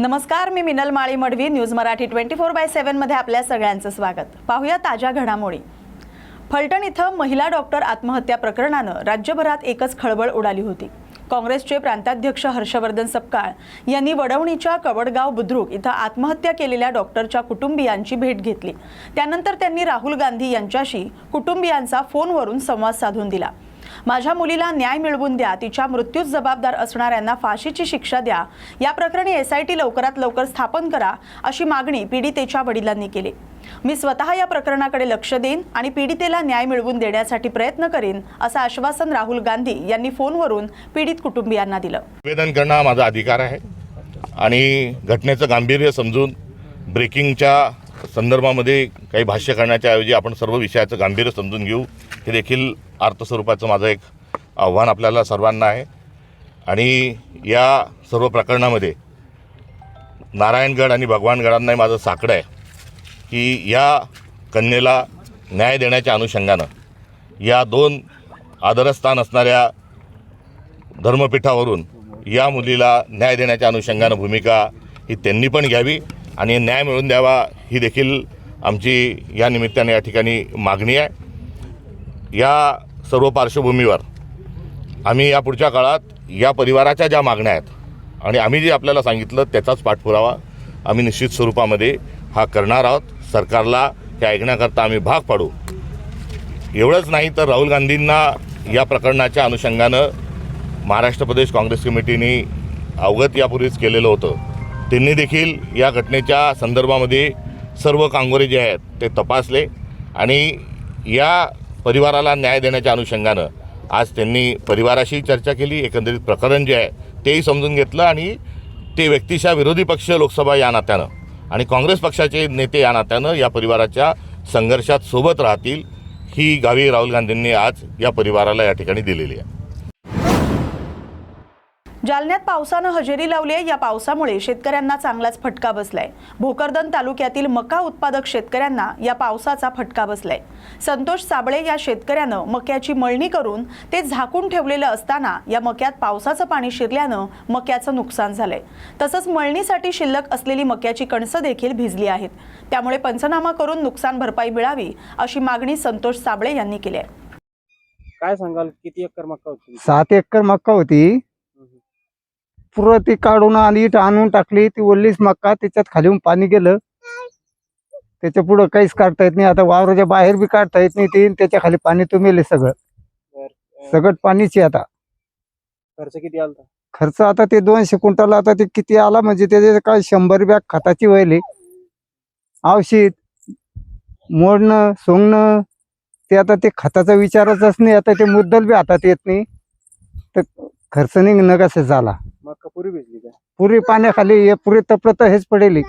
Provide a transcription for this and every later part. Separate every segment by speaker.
Speaker 1: नमस्कार मी Minal Mali Madvi news Marathi twenty four by सेव्हनमध्ये आपल्या सगळ्यांचं स्वागत. पाहूया ताज्या घडामोडी. फलटण इथं महिला डॉक्टर आत्महत्या प्रकरणानं राज्यभरात एकच खळबळ उडाली होती. काँग्रेसचे प्रांताध्यक्ष हर्षवर्धन सपकाळ यांनी वडवणीच्या कवडगाव बुद्रुक इथं आत्महत्या केलेल्या डॉक्टरच्या कुटुंबियांची भेट घेतली. त्यानंतर त्यांनी राहुल गांधी यांच्याशी कुटुंबियांचा फोनवरून संवाद साधून दिला. माझ्या मुलीला न्याय मिळवून द्या तिच्या मृत्यूस जबाबदार असणाऱ्यांना फाशीची शिक्षा द्या. या प्रकरणी एसआयटी लवकरात लवकर स्थापन करा अशी मागणी पीडितेच्या वडिलांनी केली. मी स्वतः या प्रकरणाकडे लक्ष देईन आणि पीडितेला न्याय मिळवून देण्यासाठी प्रयत्न करीन असं आश्वासन राहुल गांधी यांनी फोनवरून पीडित कुटुंबियांना दिलं.
Speaker 2: निवेदन करणं माझा अधिकार आहे. आणि घटनेचं गांभीर्य समजून ब्रेकिंगच्या संदर्भामध्ये काही भाष्य करण्याच्या ऐवजी आपण सर्व विषयाचं गांभीर्य समजून घेऊ. हे देखील अर्थस्वरूपाचं माझं एक आव्हान आपल्याला सर्वांना आहे. आणि या सर्व प्रकरणामध्ये नारायणगड आणि भगवानगडांनाही माझं साकडं आहे की या कन्येला न्याय देण्याच्या अनुषंगानं या दोन आदरस्थान असणाऱ्या धर्मपीठावरून या मुलीला न्याय देण्याच्या अनुषंगानं भूमिका ही त्यांनी पण घ्यावी. आणि न्याय मिळवून द्यावा ही देखील आमची या निमित्ताने या ठिकाणी मागणी आहे. या सर्व पार्श्वभूमीवर आम्ही या पुढच्या काळात या परिवाराच्या ज्या मागण्या आहेत आणि आम्ही जे आपल्याला सांगितलं त्याचाच पाठपुरावा आम्ही निश्चित स्वरूपामध्ये हा करणार आहोत. सरकारला हे ऐकण्याकरता आम्ही भाग पाडू. एवढंच नाही तर राहुल गांधींना या प्रकरणाच्या अनुषंगानं महाराष्ट्र प्रदेश काँग्रेस कमिटीने अवगत यापूर्वीच केलेलं होतं. त्यांनी देखील या घटनेच्या संदर्भामध्ये सर्व कांगोरे जे आहेत ते तपासले आणि या परिवाराला न्याय देण्याच्या अनुषंगानं आज त्यांनी परिवाराशी चर्चा केली एकंदरीत प्रकरण जे आहे तेही समजून घेतलं आणि ते व्यक्तीच्या विरोधी पक्ष लोकसभा या नात्यानं आणि काँग्रेस पक्षाचे नेते या नात्यानं या परिवाराच्या संघर्षात सोबत राहतील ही गावी राहुल गांधींनी आज या परिवाराला या ठिकाणी दिलेली आहे.
Speaker 1: जालन्यात पावसानं हजेरी लावली आहे. या पावसामुळे शेतकऱ्यांना चांगलाच फटका बसलाय. भोकरदन तालुक्यातील मका उत्पादक शेतकऱ्यांना या पावसाचा फटका बसलाय. संतोष साबळे या शेतकऱ्यानं मक्याची मळणी करून ते झाकून ठेवलेलं असताना या मक्यात पावसाचं पाणी शिरल्यानं मक्याचं नुकसान झालंय. तसंच मळणीसाठी शिल्लक असलेली मक्याची कणसं देखील भिजली आहेत. त्यामुळे पंचनामा करून नुकसान भरपाई मिळावी अशी मागणी संतोष साबळे यांनी केली आहे.
Speaker 3: काय सांगाल? किती एकर मका होती?
Speaker 4: सात एकर मक्का होती. पुरं ती काढून आणि इट आणून टाकली ती ओल्लीच मक्का त्याच्यात खालीहून पाणी गेलं. त्याच्या पुढं काहीच काढता येत नाही आता वावराच्या बाहेर बी काढता येत नाही ते त्याच्याखाली पाणी तुंबेले सगळं. सगळं पाणीचे आता.
Speaker 3: खर्च किती आलता?
Speaker 4: खर्च आता ते दोनशे क्विंटल आता ते किती आला म्हणजे त्याचे काय शंभर बॅग खताची व्हायली. औषध मोडणं सोंगणं ते आता ते खताचा विचारच नाही आता ते मुद्दल बी हातात येत नाही. तर खर्च निघणं कसं झाला.
Speaker 3: मका पुरी भिजली का
Speaker 4: पुरी पाण्याखाली हे पुरी तपलं तर हेच पडेल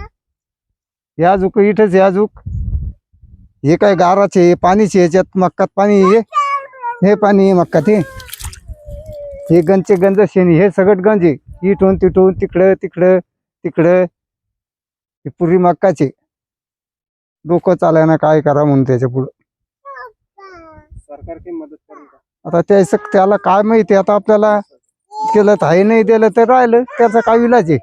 Speaker 4: या जुक इथंच या जुक हे काय गाराचे हे पाणीचे ह्याच्यात मक्कात पाणी हे हे पाणी मक्कात हे. हे गंजचे गंज शेणी हे सगळं गंज आहे. इथून तिथून तिकडं तिकडं तिकडं. हे पुरी मक्काचे. डोकं चालायना काय करा म्हणून त्याच्या पुढं.
Speaker 3: सरकार काही मदत करेल का?
Speaker 4: आता त्याचं त्याला काय माहिती आता आपल्याला? केलं तर आहे नाही दिलं तर राहिलं. त्याचा काय इलाज आहे?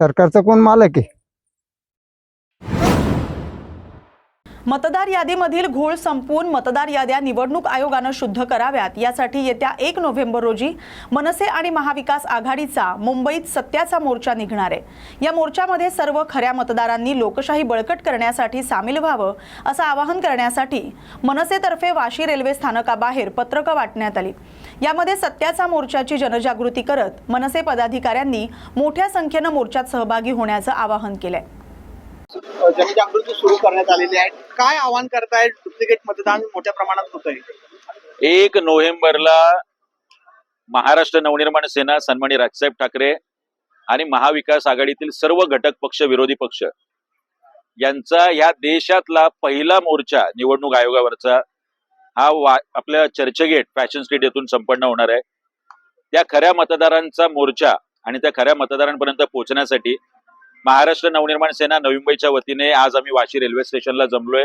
Speaker 4: सरकारचा कोण मालक आहे?
Speaker 1: मतदार यादीमधील घोळ संपवून मतदार याद्या निवडणूक आयोगानं शुद्ध कराव्यात. यासाठी येत्या एक नोव्हेंबर रोजी मनसे आणि महाविकास आघाडीचा मुंबईत सत्याचा मोर्चा निघणार आहे. या मोर्चामध्ये सर्व खऱ्या मतदारांनी लोकशाही बळकट करण्यासाठी सामील व्हावं असं आवाहन करण्यासाठी मनसेतर्फे वाशी रेल्वे स्थानकाबाहेर पत्रकं वाटण्यात आली. यामध्ये सत्याचा मोर्चाची जनजागृती करत मनसे पदाधिकाऱ्यांनी मोठ्या संख्येनं मोर्चात सहभागी होण्याचं आवाहन केलं आहे
Speaker 5: जनजागृती सुरू करण्यात आलेली आहे. काय आव्हान करताय? डुप्लिकेट मतदान मोठ्या प्रमाणात होत आहे
Speaker 6: एक नोव्हेंबरला महाराष्ट्र नवनिर्माण सेना सन्मानी राजसाहेब ठाकरे आणि महाविकास आघाडीतील सर्व घटक पक्ष विरोधी पक्ष यांचा या देशातला पहिला मोर्चा निवडणूक आयोगावरचा हा वा आपल्या चर्चगेट फॅशन स्ट्रीट येथून संपन्न होणार आहे. त्या खऱ्या मतदारांचा मोर्चा आणि त्या खऱ्या मतदारांपर्यंत पोहोचण्यासाठी महाराष्ट्र नवनिर्माण सेना नवी मुंबईच्या वतीने आज आम्ही वाशी रेल्वे स्टेशनला जमलोय.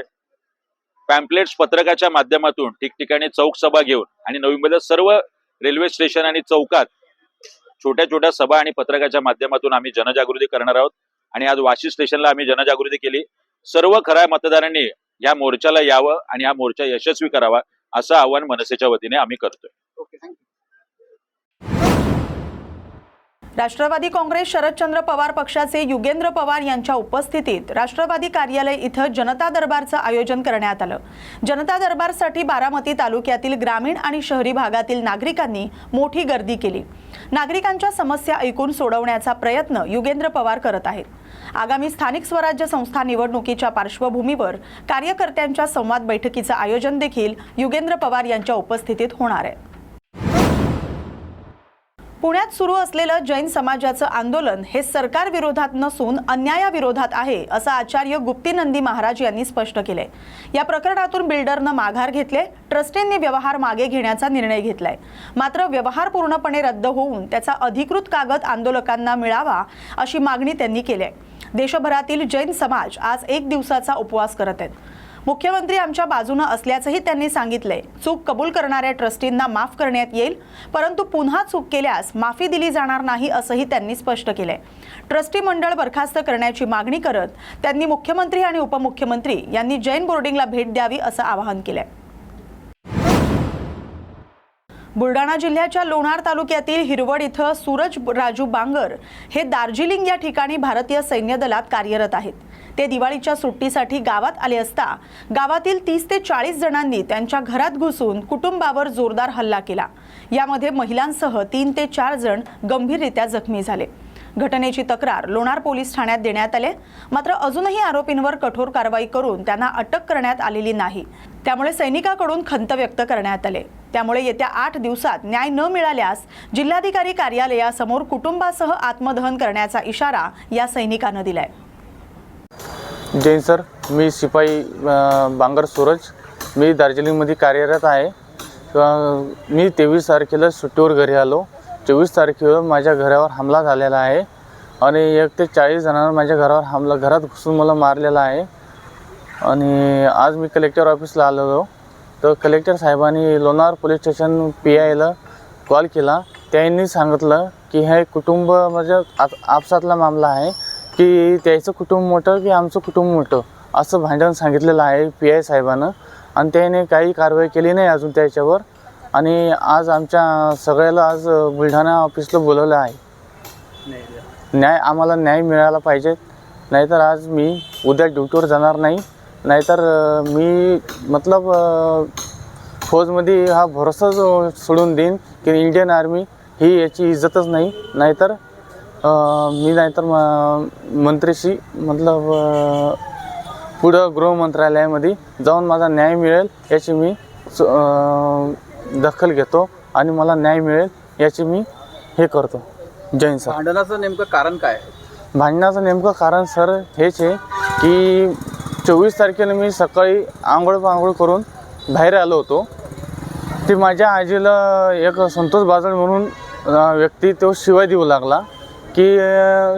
Speaker 6: पॅम्पलेट्स पत्रकाच्या माध्यमातून ठिकठिकाणी चौक सभा घेऊन आणि नवी मुंबईच्या सर्व रेल्वे स्टेशन आणि चौकात छोट्या छोट्या सभा आणि पत्रकाच्या माध्यमातून आम्ही जनजागृती करणार आहोत. आणि आज वाशी स्टेशनला आम्ही जनजागृती केली. सर्व खऱ्या मतदारांनी या मोर्चाला यावं आणि हा मोर्चा यशस्वी करावा असं आवाहन मनसेच्या वतीने आम्ही करतोय.
Speaker 5: Okay thank you
Speaker 1: Rashtrawadi Congress Sharadchandra Pawar पक्षाचे युगेंद्र पवार यांच्या उपस्थितीत राष्ट्रवादी कार्यालय इथं जनता दरबारचं आयोजन करण्यात आलं. जनता दरबारसाठी बारामती तालुक्यातील ग्रामीण आणि शहरी भागातील नागरिकांनी मोठी गर्दी केली. नागरिकांच्या समस्या ऐकून सोडवण्याचा प्रयत्न युगेंद्र पवार करत आहेत. आगामी स्थानिक स्वराज्य संस्था निवडणुकीच्या पार्श्वभूमीवर कार्यकर्त्यांच्या संवाद बैठकीचं आयोजन देखील युगेंद्र पवार यांच्या उपस्थितीत होणार आहे. पुण्यात सुरू असलेलं जैन समाजाचं आंदोलन हे सरकार विरोधात नसून अन्यायाविरोधात आहे असं आचार्य गुप्तीनंदी महाराज यांनी स्पष्ट केले या प्रकरणातून बिल्डरनं माघार घेतले ट्रस्टींनी व्यवहार मागे घेण्याचा निर्णय घेतलाय. मात्र व्यवहार पूर्णपणे रद्द होऊन त्याचा अधिकृत कागद आंदोलकांना मिळावा अशी मागणी त्यांनी केली आहे देशभरातील जैन समाज आज एक दिवसाचा उपवास करत आहेत. मुख्यमंत्री आमच्या बाजूनं असल्याचंही त्यांनी सांगितलंय. चूक कबूल करणाऱ्या ट्रस्टींना माफ करण्यात येईल परंतु पुन्हा चूक केल्यास माफी दिली जाणार नाही असंही त्यांनी स्पष्ट केलंय. ट्रस्टी मंडळ बरखास्त करण्याची मागणी करत त्यांनी मुख्यमंत्री आणि उपमुख्यमंत्री यांनी जैन बोर्डिंगला भेट द्यावी असं आवाहन केलंय. बुलढाणा जिल्ह्याच्या लोणार तालुक्यातील हिरवड इथं सूरज राजू बांगर हे दार्जिलिंग या ठिकाणी भारतीय सैन्य दलात कार्यरत आहेत. ते दिवाळीच्या सुट्टीसाठी गावात आले असता गावातील तीस ते चाळीस जणांनी त्यांच्या घरात घुसून कुटुंबावर जोरदार हल्ला केला. यामध्ये महिलांसह तीन ते चार जण गंभीररित्या जखमी झाले. घटनेची तक्रार लोणार पोलीस ठाण्यात देण्यात आले. मात्र अजूनही आरोपींवर कठोर कारवाई करून त्यांना अटक करण्यात आलेली नाही. त्यामुळे सैनिकाकडून खंत व्यक्त करण्यात आले. त्यामुळे येत्या आठ दिवसात न्याय न मिळाल्यास जिल्हाधिकारी कार्यालयासमोर कुटुंबासह आत्मदहन करण्याचा इशारा या सैनिकानं दिलाय.
Speaker 7: जैन सर मी शिपाई बांगर सूरज. मी दार्जिलिंगमध्ये कार्यरत आहे. मी तेवीस तारखेला सुट्टीवर घरी आलो. चोवीस तारखेवर माझ्या घरावर हमला झालेला आहे. आणि एक ते चाळीस जणांना माझ्या घरावर हमला घरात घुसून मला मारलेला आहे. आणि आज मी कलेक्टर ऑफिसला आलेलो. तर कलेक्टर साहेबांनी लोणार पोलीस स्टेशन पी आयला कॉल केला. त्यांनी सांगितलं की हे कुटुंब म्हणजे आप आपसातला मामला आहे. की त्याचं कुटुंब मोठं की आमचं कुटुंब मोठं? असं भांडण सांगितलेलं आहे पी आय साहेबानं. आणि त्याने काही कारवाई केली नाही अजून त्याच्यावर. आणि आज आमच्या सगळ्याला आज बुलढाणा ऑफिसला बोलवलं आहे. न्याय आम्हाला न्याय मिळाला पाहिजे. नाहीतर आज मी उद्या ड्युटीवर जाणार नाही. नाहीतर मी मतलब फौजमध्ये हा भरोसा सोडून देईन की इंडियन आर्मी ही याची इज्जतच नाही. नाहीतर मी नाहीतर म- मंत्रीशी मतलब पुढं गृहमंत्रालयामध्ये जाऊन माझा न्याय मिळेल याची मी स- दखल घेतो आणि मला न्याय मिळेल याची मी हे करतो. जैन सर.
Speaker 5: भांडणाचं नेमकं कारण काय?
Speaker 7: भांडणाचं नेमकं कारण सर हेच आहे की चोवीस तारखेला मी सकाळी आंघोळ पांघोळ करून बाहेर आलो होतो. ते माझ्या आजीला एक संतोष बाजळ म्हणून व्यक्ती तो शिवाय देऊ लागला की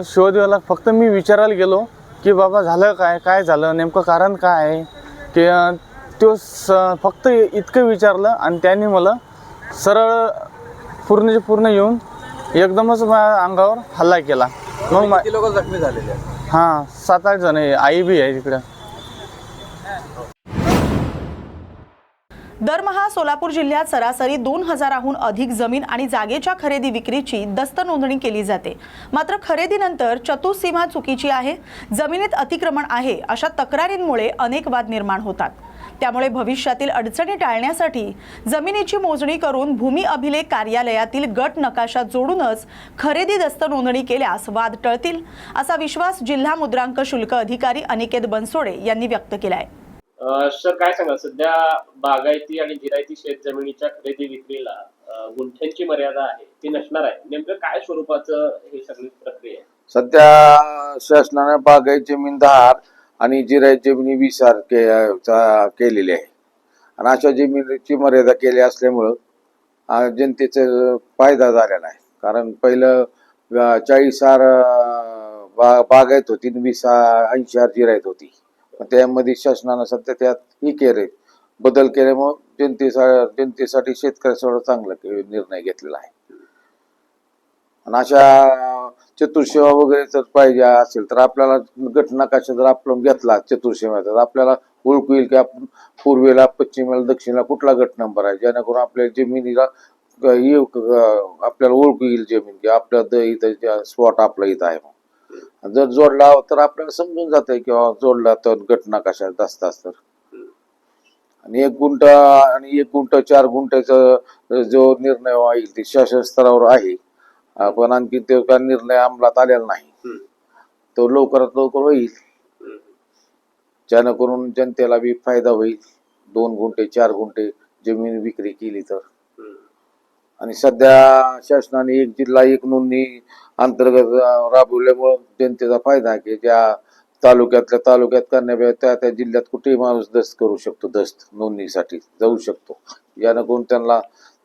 Speaker 7: शिवाय देऊ लागला फक्त मी विचारायला गेलो की बाबा झालं काय? काय झालं? नेमकं कारण काय? आहे की तो स फक्त इतकं विचारलं आणि त्यांनी मला सरळ पूर्णचे पूर्ण येऊन एकदमच माझ्या अंगावर हल्ला केला. मग मा-
Speaker 5: लोक जखमी झालेले आहेत?
Speaker 7: हां सात आठ जण आहे. आई बी आहे तिकडं.
Speaker 1: दरमहा सोलापूर जिल्ह्यात सरासरी दोन हजाराहून अधिक जमीन आणि जागेच्या खरेदी विक्रीची दस्त नोंदणी केली जाते. मात्र खरेदीनंतर चतुसीमा चुकीची आहे जमिनीत अतिक्रमण आहे अशा तक्रारींमुळे अनेक वाद निर्माण होतात. त्यामुळे भविष्यातील अडचणी टाळण्यासाठी जमिनीची मोजणी करून भूमी अभिलेख कार्यालयातील गट नकाशा जोडूनच खरेदी दस्त नोंदणी केल्यास वाद टळतील असा विश्वास जिल्हा मुद्रांक शुल्क अधिकारी अनिकेत बनसोडे यांनी व्यक्त केला आहे
Speaker 8: सर काय सांगा सध्या बागायती आणि जिरायती शेत जमिनीच्या खरेदी विक्रीला गुंठ्यांची मर्यादा आहे ती नसणार आहे. नेमकं काय स्वरूपाचं ही सगळी प्रक्रिया आहे?
Speaker 9: सध्या शासनानं बागायत जमीनदार आणि जिरायत जमिनी विसार के केलेली आहे. आणि अशा जमिनीची मर्यादा केली असल्यामुळं जनतेचा फायदा झालेला आहे कारण पहिलं चाळीस आर बा बागायत होती आणि वीस ऐंशी आर जिरायत होती. त्यामध्ये शासनानं सध्या त्यात ही केले बदल केल्यामुळं जनतेसा जनतेसाठी शेतकऱ्यासाठी चांगला निर्णय घेतलेला आहे. आणि अशा चतुर्सेवा वगैरे जर पाहिजे असेल तर आपल्याला गट नकाशा जर आपण घेतला चतुर्सेवाचा तर आपल्याला ओळखू येईल की आपण पूर्वेला पश्चिमेला दक्षिणेला कुठला गट नंबर आहे? जेणेकरून आपल्या जमिनीला आपल्याला ओळखू येईल जमीन की आपल्या द इथं स्पॉट आपला इथं आहे मग जर जोडला तर आपल्याला समजून जातंय किंवा जोडला तर गट नकाशा असताच तर. आणि एक गुंठ आणि एक गुंठ चार गुंठ्याचा जो निर्णय येईल ते शासन स्तरावर आहे. पण आणखी ते काय निर्णय अंमलात आलेला नाही. तो लवकरात लवकर होईल. जेणेकरून जनतेला बी फायदा होईल. दोन गुंठे चार गुंठे जमीन विक्री केली तर. आणि सध्या शासनाने एक जिल्हा एक नोंदणी अंतर्गत राबवल्यामुळं जनतेचा फायदा आहे की ज्या तालुक्यातल्या तालुक्यात करण्यापेक्षा त्या त्या जिल्ह्यात कुठेही माणूस दस्त करू शकतो दस्त नोंदणीसाठी जाऊ शकतो. जेणेकरून त्यांना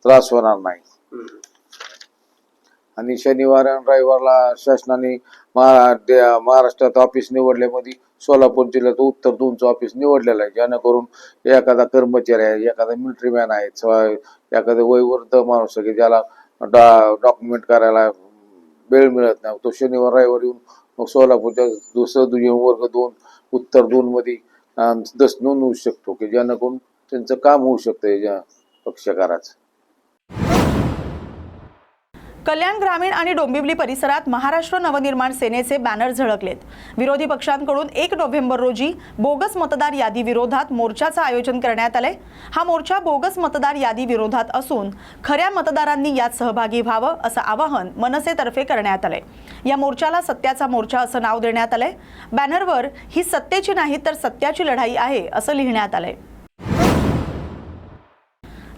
Speaker 9: त्रास होणार नाही. आणि शनिवार आणि रविवारला शासनाने महा- महाराष्ट्रात ऑफिस निवडल्यामध्ये सोलापूर जिल्ह्यात उत्तर दोनचं ऑफिस निवडलेलं आहे. जेणेकरून एखादा कर्मचारी आहे एखादा मिलिटरी मॅन आहे एखादा वयवृद्ध माणूस आहे की ज्याला डॉक्युमेंट करायला वेळ मिळत नाही. तो शनिवार रविवार येऊन मग सोलापूरच्या दुसरं दुय्यम वर्ग दोन उत्तर दोनमध्ये दस नोंद होऊ नोंदवू शकतो की जेणेकरून त्यांचं काम होऊ शकतं या पक्षकाराचं.
Speaker 1: कल्याण ग्रामीण आणि डोंबिवली परिसरात महाराष्ट्र नवनिर्माण सेनेचे बॅनर झळकलेत. विरोधी पक्षांकडून एक नोव्हेंबर रोजी बोगस मतदार यादी विरोधात मोर्चाचं आयोजन करण्यात आलंय. हा मोर्चा बोगस मतदार यादी विरोधात असून खऱ्या मतदारांनी यात सहभागी व्हावं असं आवाहन मनसेतर्फे करण्यात आलंय. या मोर्चाला सत्याचा मोर्चा असं नाव देण्यात आलंय. बॅनरवर ही सत्तेची नाही तर सत्याची लढाई आहे असं लिहिण्यात आलंय.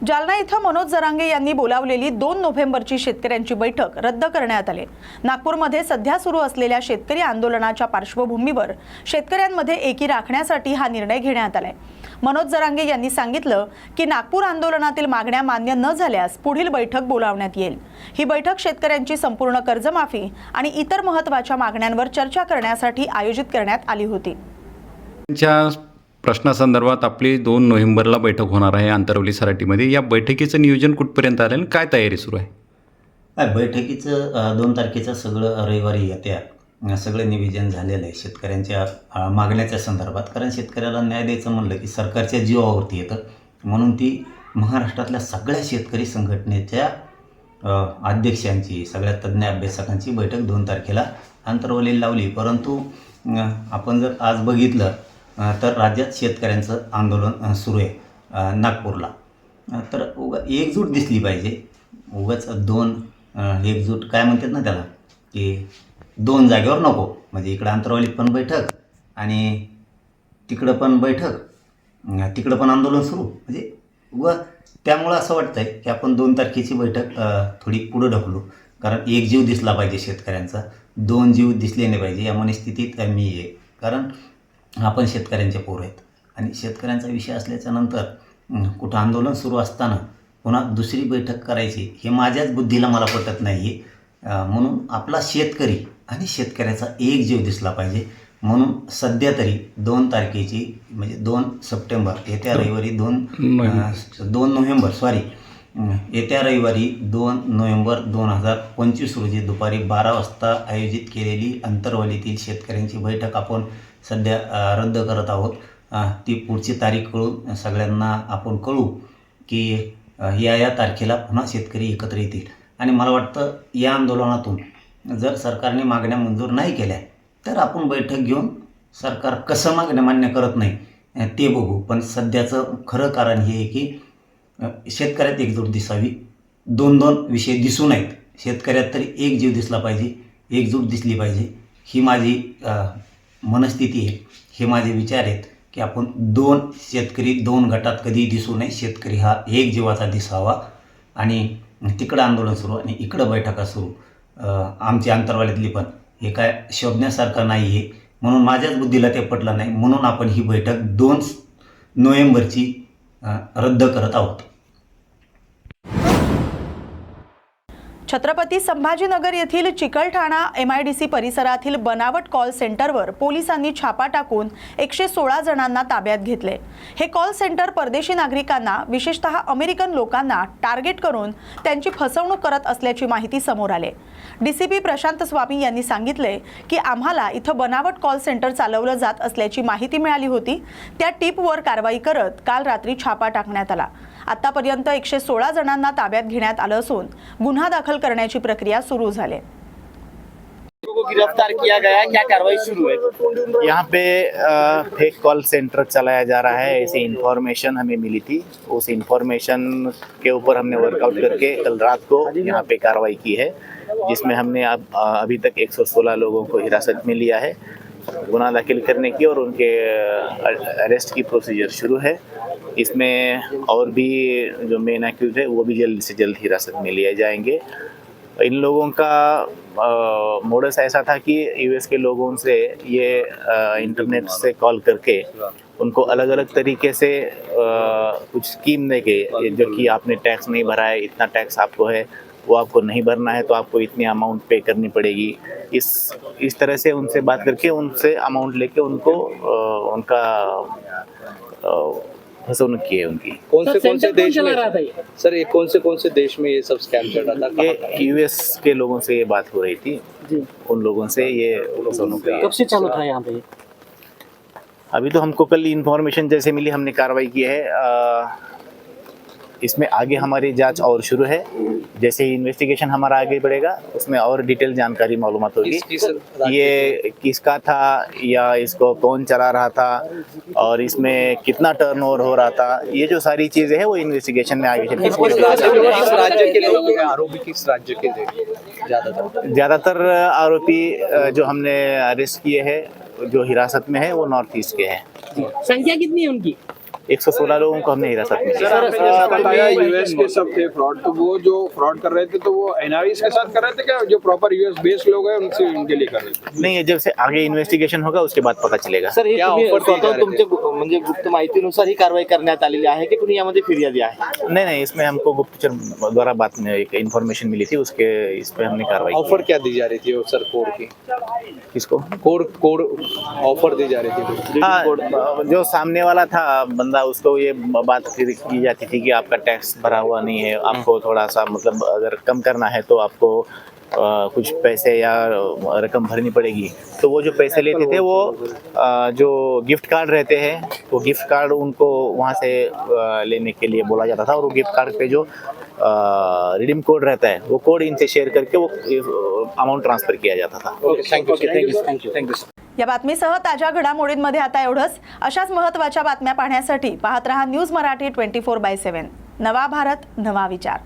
Speaker 1: जालना इथं मनोज जरांगे यांनी बोलावलेली दोन नोव्हेंबरची शेतकऱ्यांची बैठक रद्द करण्यात आली. नागपूरमध्ये सध्या सुरू असलेल्या शेतकरी आंदोलनाच्या पार्श्वभूमीवर शेतकऱ्यांमध्ये एकी राखण्यासाठी हा निर्णय घेण्यात आलाय. मनोज जरांगे यांनी सांगितलं की नागपूर आंदोलनातील मागण्या मान्य न झाल्यास पुढील बैठक बोलावण्यात येईल. ही बैठक शेतकऱ्यांची संपूर्ण कर्जमाफी आणि इतर महत्त्वाच्या मागण्यांवर चर्चा करण्यासाठी आयोजित करण्यात आली होती.
Speaker 10: प्रश्नासंदर्भात आपली दोन नोव्हेंबरला बैठक होणार आहे आंतरवली सराटीमध्ये. या बैठकीचं नियोजन कुठपर्यंत आलं आणि काय तयारी सुरू आहे?
Speaker 11: बैठकीचं दोन तारखेचं सगळं रविवारी येत्या. सगळं नियोजन झालेलं आहे शेतकऱ्यांच्या मागण्याच्या संदर्भात. कारण शेतकऱ्याला न्याय द्यायचं म्हणलं की सरकारच्या जीवावरती येतं. म्हणून ती महाराष्ट्रातल्या सगळ्या शेतकरी संघटनेच्या अध्यक्षांची सगळ्या तज्ज्ञ अभ्यासकांची बैठक दोन तारखेला आंतरवलीला लावली. परंतु आपण जर आज बघितलं तर राज्यात शेतकऱ्यांचं आंदोलन सुरू आहे नागपूरला. तर उगा एकजूट दिसली पाहिजे. उगाच दोन एकजूट काय म्हणतात ना त्याला की दोन जागेवर नको. म्हणजे इकडं अंतरवालीत पण बैठक आणि तिकडं पण बैठक तिकडं पण आंदोलन सुरू. म्हणजे व त्यामुळं असं वाटतं आहे की आपण दोन तारखेची बैठक थोडी पुढं ढकलू. कारण एक जीव दिसला पाहिजे शेतकऱ्यांचा. दोन जीव दिसले नाही पाहिजे. या मनस्थितीत मी आहे. कारण आपण शेतकऱ्यांचे पोर आहेत. आणि शेतकऱ्यांचा विषय असल्याच्या नंतर कुठं आंदोलन सुरू असताना पुन्हा दुसरी बैठक करायची हे माझ्याच बुद्धीला मला पटत नाही आहे म्हणून आपला शेतकरी आणि शेतकऱ्याचा एक जीव दिसला पाहिजे. म्हणून सध्या तरी दोन तारखेची म्हणजे दोन सप्टेंबर येत्या रविवारी दोन दोन नोव्हेंबर सॉरी. येत्या रविवारी दोन नोव्हेंबर दोन हजार पंचवीस रोजी दुपारी बारा वाजता आयोजित केलेली अंतरवालीतील शेतकऱ्यांची बैठक आपण सध्या रद्द करत आहोत. ती पुढची तारीख कळून सगळ्यांना आपण कळू की या या तारखेला पुन्हा शेतकरी एकत्र येतील. आणि मला वाटतं या आंदोलनातून जर सरकारने मागण्या मंजूर नाही केल्या तर आपण बैठक घेऊन सरकार कसं मागण्या मान्य करत नाही ते बघू. पण सध्याचं खरं कारण हे आहे की शेतकऱ्यात एकजूट दिसावी. दोन दोन विषय दिसू नयेत शेतकऱ्यात तरी एक जीव दिसला पाहिजे एकजूट दिसली पाहिजे. ही माझी मनस्थिती आहे. हे माझे विचार आहेत की आपण दोन शेतकरी दोन गटात कधी दिसू नये. शेतकरी हा एक जीवाचा दिसावा आणि तिकडं आंदोलन सुरू आणि इकडं बैठका सुरू. आमची अंतरवालीतली पण. हे काय शोधण्यासारखं नाही आहे म्हणून माझ्याच बुद्धीला ते पटलं नाही. म्हणून आपण ही बैठक दोन नोव्हेंबरची रद्द करत आहोत.
Speaker 1: छत्रपती संभाजीनगर येथील Chikalthana M I D C परिसरातील बनावट कॉल सेंटरवर पोलिसांनी छापा टाकून एकशे सोळा जणांना ताब्यात घेतले. हे कॉल सेंटर परदेशी नागरिकांना विशेषतः अमेरिकन लोकांना टार्गेट करून त्यांची फसवणूक करत असल्याची माहिती समोर आले. D C P Prashant Swami यांनी सांगितले की आम्हाला इथं बनावट कॉल सेंटर चालवलं जात असल्याची माहिती मिळाली होती. त्या टीपवर कारवाई करत काल रात्री छापा टाकण्यात आला. आतापर्यंत एकशे सोळा जणांना ताब्यात घेण्यात आलं असून गुन्हा दाखल करण्याची प्रक्रिया सुरू झाली.
Speaker 5: को गिरफ्तार किया गया है क्या कार्रवाई शुरू है?
Speaker 12: यहाँ पे फेक कॉल सेंटर चलाया जा रहा है ऐसी इंफॉर्मेशन हमें मिली थी। उस इंफॉर्मेशन के ऊपर हमने वर्कआउट करके कल रात को यहाँ पे कार्रवाई की है जिसमें हमने अब अभी तक 116 लोगों को हिरासत में लिया है। गुना दाखिल करने की और उनके अरेस्ट की प्रोसीजर शुरू है। इसमें और भी जो मेन एक्यूज है वो भी जल्द से जल्द हिरासत में लिए जाएँगे। इन लोगों का मोडस ऐसा था कि यूएस के लोगों से ये अ, इंटरनेट से कॉल करके उनको अलग अलग तरीके से अ, कुछ स्कीम दे के ये जो कि आपने टैक्स नहीं भरा है इतना टैक्स आपको है वो आपको नहीं भरना है तो आपको इतनी अमाउंट पे करनी पड़ेगी। इस इस तरह से उनसे बात करके उनसे अमाउंट लेके उनको अ, उनका फसवणूक की है उनकी।
Speaker 3: कौन से कौन से देश में सर ये कौन से कौन से देश में ये सब स्कैम चल रहा था?
Speaker 12: ये यूएस के लोगों से ये बात हो रही थी। उन लोगों से ये फसवणूक है।
Speaker 5: से चालू था यहाँ पे
Speaker 12: अभी तो हमको कल इन्फॉर्मेशन जैसे मिली हमने कार्रवाई की है। अ, इसमें आगे हमारी जाँच और शुरू है। जैसे ही इन्वेस्टिगेशन हमारा आगे बढ़ेगा उसमें और डिटेल जानकारी मालूम होगी। ये किसका था या इसको कौन चला रहा था और इसमें कितना टर्नओवर हो रहा था ये जो सारी चीज़ें हैं वो इन्वेस्टिगेशन में आगे चल के
Speaker 3: किस राज्य के लोग हैं? आरोपी किस राज्य के ज़्यादातर।
Speaker 12: आरोपी जो हमने अरेस्ट किए हैं जो हिरासत में है वो नॉर्थ ईस्ट के हैं।
Speaker 5: संख्या कितनी है उनकी?
Speaker 12: 116 लोगों को हमने हिरासत में लिया।
Speaker 3: आपने जैसा बताया यूएस के सब थे फ्रॉड तो वो जो फ्रॉड कर रहे थे तो वो एनआरआईज के साथ कर रहे थे क्या? जो प्रॉपर यूएस बेस्ड लोग हैं उनसे उनके लिए कर रहे थे?
Speaker 12: नहीं जब से आगे इन्व्हेस्टिगेशन होगा उसके बाद पता चलेगा।
Speaker 5: सर हे तुम्ही तुमच्या म्हणजे गुप्त माहितीनुसार ही कारवाई करण्यात आलेली आहे की कुणी यामध्ये फिर्यादी आहे
Speaker 12: नहीं नहीं इसमें हमको गुप्तचर द्वारा बात में एक इन्फॉर्मेशन मिली थी उसके इस पे हमने कार्रवाई
Speaker 3: ऑफ़र क्या दी जा रही थी सर कोड की?
Speaker 12: किसको?
Speaker 3: कोड कोड ऑफ़र दी जा रही थी।
Speaker 12: हाँ जो सामने वाला था बंदा उसको ये बात की की जाती थी कि आपका टैक्स भरा हुआ नहीं है आपको थोड़ा सा मतलब अगर कम करना है तो आपको अ, कुछ पैसे या रकम भरनी पड़ेगी। तो वो जो पैसे लेते थे वो अ, जो गिफ्ट कार्ड रहते हैं वो गिफ्ट कार्ड उनको वहाँ से अ, लेने के लिए बोला जाता था और वो गिफ्ट कार्ड पे जो रिडीम कोड रहता है वो कोड इनसे शेयर करके वो अमाउंट ट्रांसफ़र किया जाता था।
Speaker 3: थँक्यू थँक्यू थँक्यू थँक्यू
Speaker 1: या बातमीसह ताज्या घडामोडींमध्ये आता एवढंच. अशाच महत्त्वाच्या बातम्या पाहण्यासाठी पाहत रहा news Marathi twenty four by seven. नवा भारत नवा विचार.